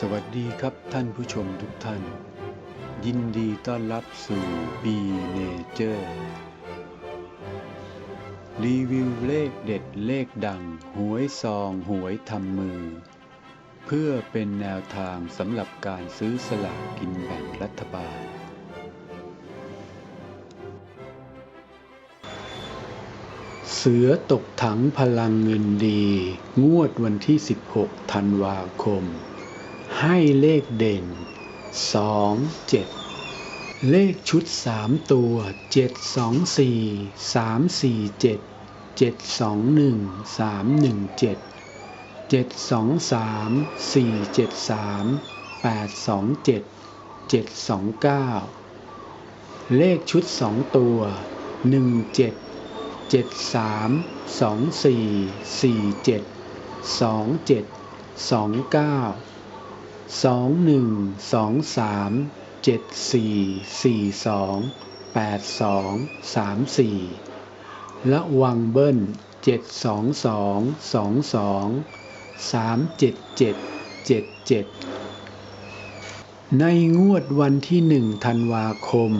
สวัสดีครับท่านผู้ชมทุกท่าน ยินดีต้อนรับสู่ B Nature รีวิวเลขเด็ดเลขดัง หวยซองหวยทำมือ เพื่อเป็นแนวทางสำหรับการซื้อสลากกินแบ่งรัฐบาล เสือตกถังพลังเงินดี งวดวันที่ 16 ธันวาคม ให้เลขเด่น 2 7 เลขชุด 3 ตัว 7 2 4 3 4 7 7 2 1 3 1 7 7 2 3 4 7 3 8 2 7 7 2 9 เลขชุด 2 ตัว 1 7เจ็ดสาม สองหนึ่งสองสามเจ็ดสี่สี่สองแปดสองสามสี่ระวังเบิ้ลเจ็ดสองสองสองสองสามเจ็ดเจ็ดเจ็ดเจ็ดในงวดวันที่หนึ่งธันวาคม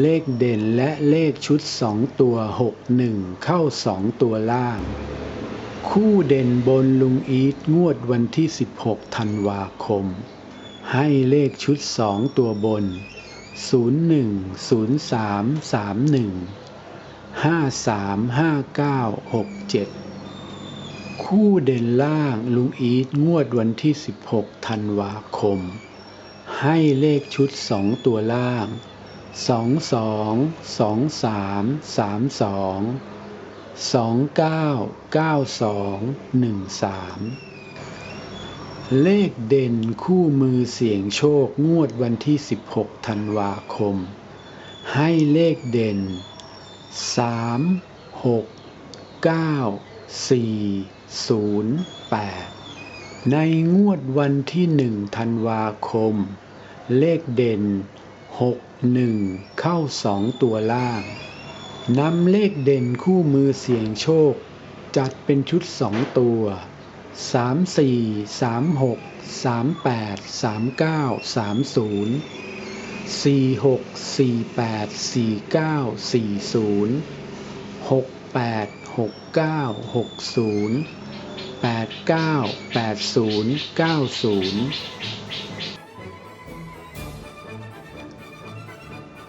เลขเด่นและเลขชุดสองตัวหกหนึ่งเข้าสองตัวล่าง คู่เด่นบนลุงอีทงวดวันที่ 16 ธันวาคม ให้เลขชุดสองตัวบน 01 03 31 53 59 67 คู่เด่นล่างลุงอีทงวดวันที่ 16 ธันวาคม ให้เลขชุดสองตัวล่างสอง สองสองสามสามสองสองเก้าเก้าสองหนึ่งสามเลขเด่นคู่มือเสี่ยงโชคงวดวันที่ 16 ธันวาคม ให้เลขเด่น 3 6 9 4 0 8 ในงวดวันที่ 1 ธันวาคม เลขเด่น 6 1 เข้าสองตัวล่าง นำเลขเด่นคู่มือเสี่ยงโชค จัดเป็นชุดสองตัว 3 4 3 6 3 8 3 9 3 0 4 6 4 8 4